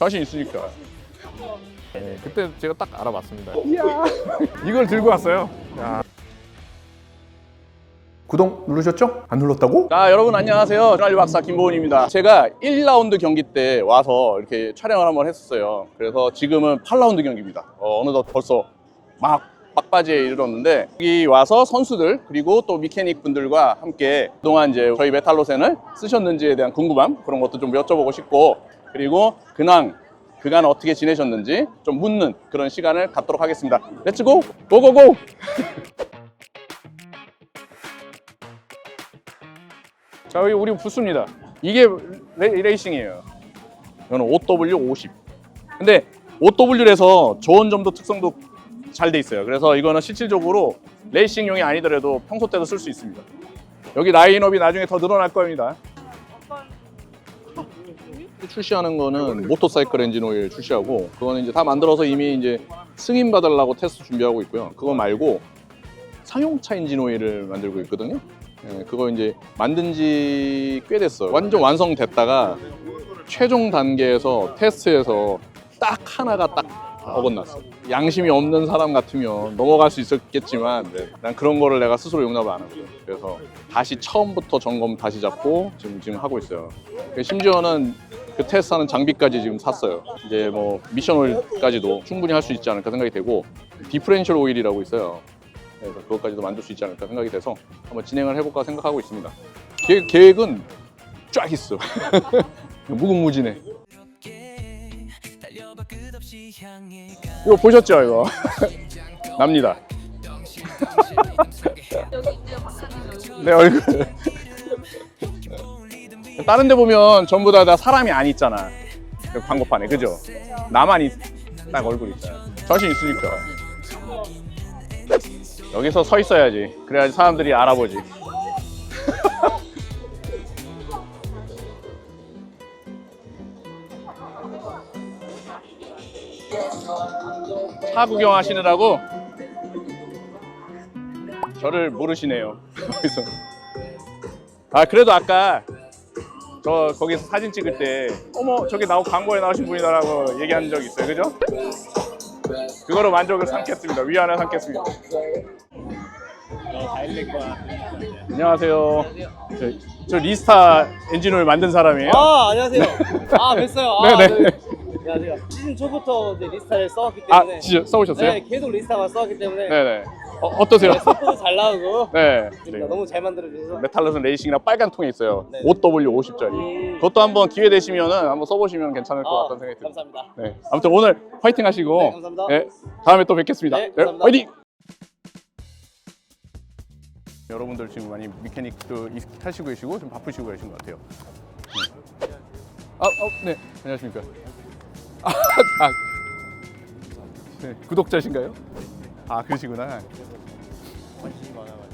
자신 있으니까. 네, 그때 제가 딱 알아봤습니다. 이야, 이걸 들고 왔어요. 야. 구독 누르셨죠? 안 눌렀다고? 자, 여러분 안녕하세요. 전알리 박사 김보은입니다. 제가 1라운드 경기 때 와서 이렇게 촬영을 한번 했었어요. 그래서 지금은 8라운드 경기입니다. 어, 어느덧 벌써 막 막바지에 이르렀는데 여기 와서 선수들 그리고 또 미케닉 분들과 함께 그동안 이제 저희 메탈로센을 쓰셨는지에 대한 궁금함 그런 것도 좀 여쭤보고 싶고 그리고 근황 그간 어떻게 지내셨는지 좀 묻는 그런 시간을 갖도록 하겠습니다. 렛츠고 고고고! 자 여기 우리 부스입니다. 이게 레, 레이싱이에요. 이거는 OW50. 근데 OW에서 좋은 점도 특성도 잘 돼 있어요. 그래서 이거는 실질적으로 레이싱용이 아니더라도 평소 때도 쓸 수 있습니다. 여기 라인업이 나중에 더 늘어날 겁니다. 출시하는 거는 모터사이클 엔진 오일 출시하고 그거는 이제 다 만들어서 이미 이제 승인 받으려고 테스트 준비하고 있고요. 그거 말고 상용차 엔진 오일을 만들고 있거든요. 예, 그거 이제 만든 지 꽤 됐어요. 완전 완성됐다가 최종 단계에서 테스트에서 딱 하나가 딱 어긋났어. 양심이 없는 사람 같으면 넘어갈 수 있었겠지만 네, 난 그런 거를 내가 스스로 용납을 안 하고요. 그래서 다시 처음부터 점검 다시 잡고 지금 지금 하고 있어요. 심지어는 그 테스트하는 장비까지 지금 샀어요. 이제 뭐 미션 오일까지도 충분히 할 수 있지 않을까 생각이 되고 디프렌셜 오일이라고 있어요. 그래서 그것까지도 만들 수 있지 않을까 생각이 돼서 한번 진행을 해볼까 생각하고 있습니다. 계획, 계획은 쫙 있어. 무궁무진해. 이거 보셨죠 이거? 납니다. 내 얼굴. 다른 데 보면 전부 다, 다 사람이 안 있잖아. 그 광고판에 그죠? 나만 있, 딱 얼굴 있잖아. 자신 있으니까. 여기서 서 있어야지. 그래야지 사람들이 알아보지. 차 구경하시느라고 저를 모르시네요. 아 그래도 아까 저 거기서 사진 찍을 때 어머 저기 나오 광고에 나오신 분이다라고 얘기한 적 있어요, 그죠? 그거로 만족을 삼겠습니다. 위안을 삼겠습니다. 안녕하세요. 저, 저 리스타 엔진을 만든 사람이에요. 아 안녕하세요. 아 뵀어요. 아, 네네. 네. 안녕하세요. 시즌 초부터 이제 리스타를 써왔기 아, 때문에 진짜 써보셨어요? 네 계속 리스타만 써왔기 때문에 네네. 어, 어떠세요? 속도도 잘 나오고 네. 진짜 너무 잘 만들어주셔서 메탈로슨 레이싱이랑 빨간 통에 있어요. 네. 5W50짜리. 음. 그것도 한번 기회 되시면은 한번 써보시면 괜찮을 것 아, 같다는 생각이 듭니다. 감사합니다. 네. 아무튼 오늘 화이팅 하시고 네, 감사합니다. 네, 다음에 또 뵙겠습니다. 네, 감사합니다. 화이팅! 여러분들 지금 많이 미케닉도 이- 타시고 계시고 좀 바쁘시고 계신 것 같아요. 네. 아, 어, 네, 안녕하십니까. 아, 아, 네, 구독자신가요? 아, 그러시구나.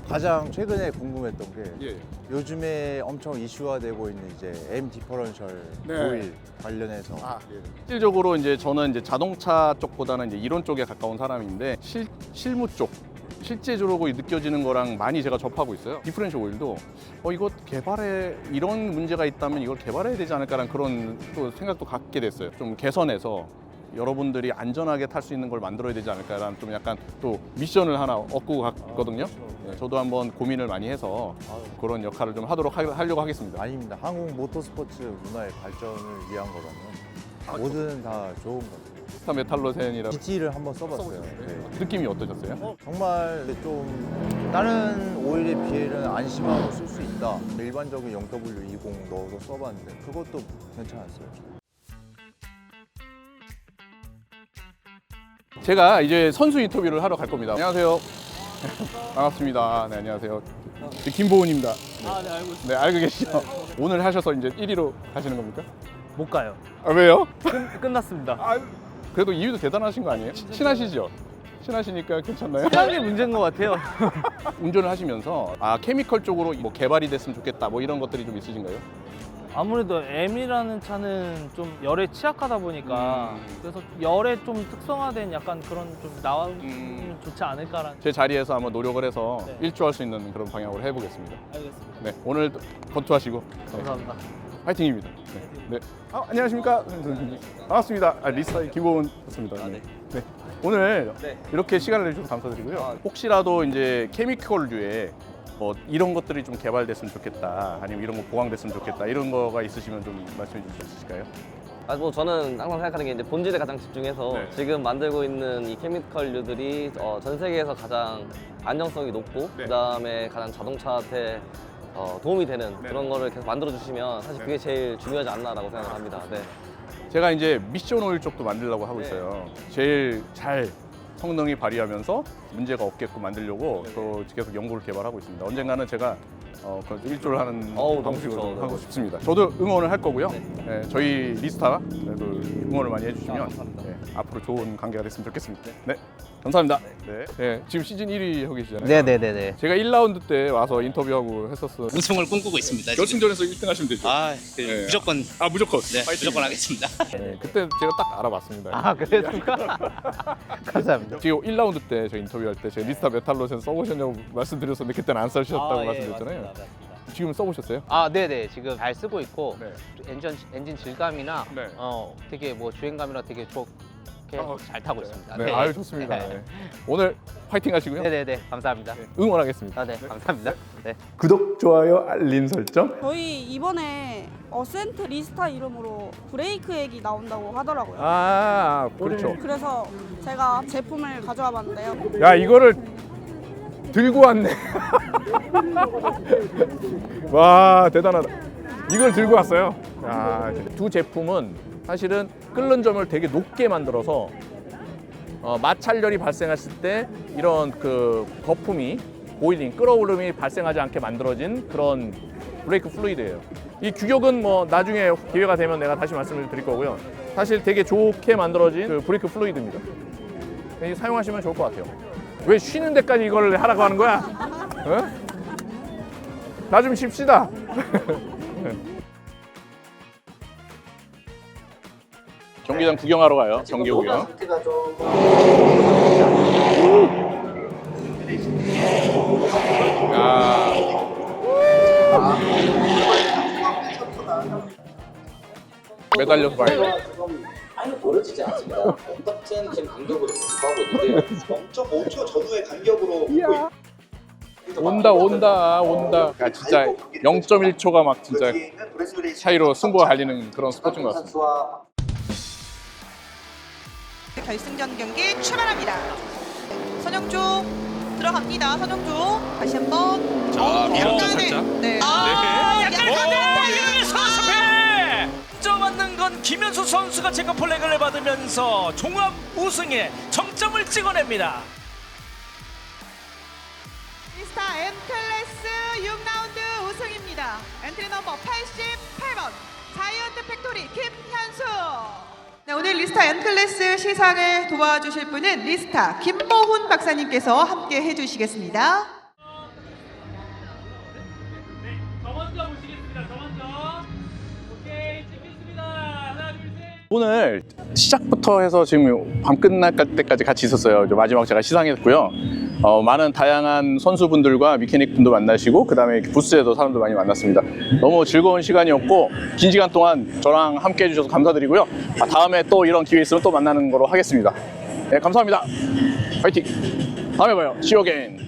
가장 최근에 궁금했던 게 예. 요즘에 엄청 이슈화되고 있는 이제 M 디퍼런셜 네. 오일 관련해서 아, 실질적으로 이제 저는 이제 자동차 쪽보다는 이제 이론 쪽에 가까운 사람인데 실, 실무 쪽 실제적으로 느껴지는 거랑 많이 제가 접하고 있어요. 디프렌셜 오일도 어 이거 개발에 이런 문제가 있다면 이걸 개발해야 되지 않을까라는 그런 또 생각도 갖게 됐어요. 좀 개선해서 여러분들이 안전하게 탈 수 있는 걸 만들어야 되지 않을까라는 좀 약간 또 미션을 하나 얻고 갔거든요. 네, 저도 한번 고민을 많이 해서 그런 역할을 좀 하도록 하, 하려고 하겠습니다. 아닙니다. 한국 모터스포츠 문화의 발전을 위한 거라면 아, 뭐든 다 좋은 거죠. 스타 메탈로센이라 GT를 한번 써봤어요. 네. 느낌이 어떠셨어요? 정말 좀 다른 오일에 비해는 안심하고 쓸 수 있다. 일반적인 0W20 넣어서 써봤는데 그것도 괜찮았어요. 제가 이제 선수 인터뷰를 하러 갈 겁니다. 안녕하세요. 반갑습니다. 네, 안녕하세요. 네, 김보은입니다. 아 네 알고 있어요. 네, 알고 계시죠? 오늘 하셔서 이제 1위로 가시는 겁니까? 못 가요. 아, 왜요? 끝, 끝났습니다. 아, 그래도 이유도 대단하신 거 아니에요? 친하시죠? 친하시니까 괜찮나요? 시간이 문제인 것 같아요. 운전을 하시면서 아 케미컬 쪽으로 뭐 개발이 됐으면 좋겠다 뭐 이런 것들이 좀 있으신가요? 아무래도 M이라는 차는 좀 열에 취약하다 보니까 음. 그래서 열에 좀 특성화된 약간 그런 좀 나오면 음. 좋지 않을까라는 제 자리에서 한번 노력을 해서 네. 일조할 수 있는 그런 방향으로 해보겠습니다. 알겠습니다. 네, 오늘 건투하시고 네, 감사합니다. 파이팅입니다. 네. 네. 아, 안녕하십니까? 반갑습니다. 아, 리스타의 김보은 좋습니다. 네. 네. 오늘 네. 이렇게 시간을 내주셔서 감사드리고요. 아. 혹시라도 이제 케미컬류에 뭐 이런 것들이 좀 개발됐으면 좋겠다, 아니면 이런 거 보강됐으면 좋겠다, 이런 거가 있으시면 좀 말씀해 주실 수 있을까요? 아, 뭐 저는 항상 생각하는 게 이제 본질에 가장 집중해서 네. 지금 만들고 있는 이 케미컬류들이 어, 전 세계에서 가장 안정성이 높고 네. 그다음에 가장 자동차한테 어, 도움이 되는 네. 그런 거를 계속 만들어 주시면 사실 네. 그게 제일 중요하지 않나라고 생각을 합니다. 네. 제가 이제 미션 오일 쪽도 만들려고 하고 네. 있어요. 제일 잘 성능이 발휘하면서 문제가 없게끔 만들려고 또 계속 연구를 개발하고 있습니다. 언젠가는 제가 어, 그 일조를 하는 어우, 너무 방식으로 좋죠. 하고 싶습니다. 저도 응원을 할 거고요. 네. 네, 저희 리스타 그래도 응원을 많이 해주시면 아, 감사합니다. 네, 앞으로 좋은 관계가 됐으면 좋겠습니다. 네, 감사합니다. 네. 네, 지금 시즌 1위 하고 계시잖아요. 네네네네. 제가 1라운드 때 와서 인터뷰하고 했었어요. 우승을 꿈꾸고 있습니다. 지금. 결승전에서 1등 하시면 되죠. 아, 그 네. 무조건 아, 무조건. 네, 파이팅. 무조건 하겠습니다. 네, 그때 제가 딱 알아봤습니다. 아 그랬습니까? 감사합니다. 지금 1라운드 때저 인터뷰할 때 제가 리스타 메탈롯에 써보셨냐고 말씀드렸었는데 그때는 안 써주셨다고 아, 예, 말씀드렸잖아요. 맞습니다, 맞습니다. 지금 써보셨어요? 아 네네 지금 잘 쓰고 있고 네. 엔진 엔진 질감이나 네. 어 되게 뭐 주행감이나 되게 좋 게 아, 잘 타고 있습니다. 네, 아유 좋습니다. 네. 오늘 파이팅 하시고요. 네네네 감사합니다. 응원하겠습니다. 아 네 감사합니다. 네. 구독, 좋아요, 알림 설정. 저희 이번에 어센트 리스타 이름으로 브레이크 액이 나온다고 하더라고요. 아, 그렇죠. 그래서 제가 제품을 가져와 봤는데요. 야 이거를 들고 왔네. 와 대단하다. 이걸 들고 왔어요. 야, 두 제품은 사실은 끓는 점을 되게 높게 만들어서 어, 마찰열이 발생했을 때 이런 그 거품이 보일링 끓어오름이 발생하지 않게 만들어진 그런 브레이크 플루이드예요. 이 규격은 뭐 나중에 기회가 되면 내가 다시 말씀을 드릴 거고요. 사실 되게 좋게 만들어진 그 브레이크 플루이드입니다. 이 사용하시면 좋을 것 같아요. 왜 쉬는 데까지 이걸 하라고 하는 거야? 어? 나좀 쉽시다. 경기장 구경하러 가요. 경기 구경. 매달려서 봐요. 아니 벌어지지 않습니다. 똑같은 지금 간격으로 계속하고 있는데 0.5초 전후의 간격으로 온다 온다 온다. 야 진짜 0.1초가 막 진짜 차이로 승부가 갈리는 그런 스포츠인 것 같습니다. 선수와 결승전 경기 출발합니다. 선영주 들어갑니다. 선영주 다시 한번. 자, 밀었죠, 살짝. 네. 아, 약간 가볍다. 김현수 패! 점맞는 건 김현수 선수가 체크 플래그를 받으면서 종합 우승에 정점을 찍어냅니다. 미스터 M 클래스 6라운드 우승입니다. 엔트리 넘버 88번 자이언트 팩토리 김현수. 네, 오늘 리스타 M 클래스 시상을 도와주실 분은 리스타 김모훈 박사님께서 함께 해주시겠습니다. 오늘 시작부터 해서 지금 밤 끝날 때까지 같이 있었어요. 마지막 제가 시상했고요. 어, 많은 다양한 선수분들과 미케닉 분도 만나시고 그 다음에 부스에도 사람들 많이 만났습니다. 너무 즐거운 시간이었고 긴 시간 동안 저랑 함께 해주셔서 감사드리고요. 아, 다음에 또 이런 기회 있으면 또 만나는 거로 하겠습니다. 네, 감사합니다. 파이팅. 다음에 봐요. Again.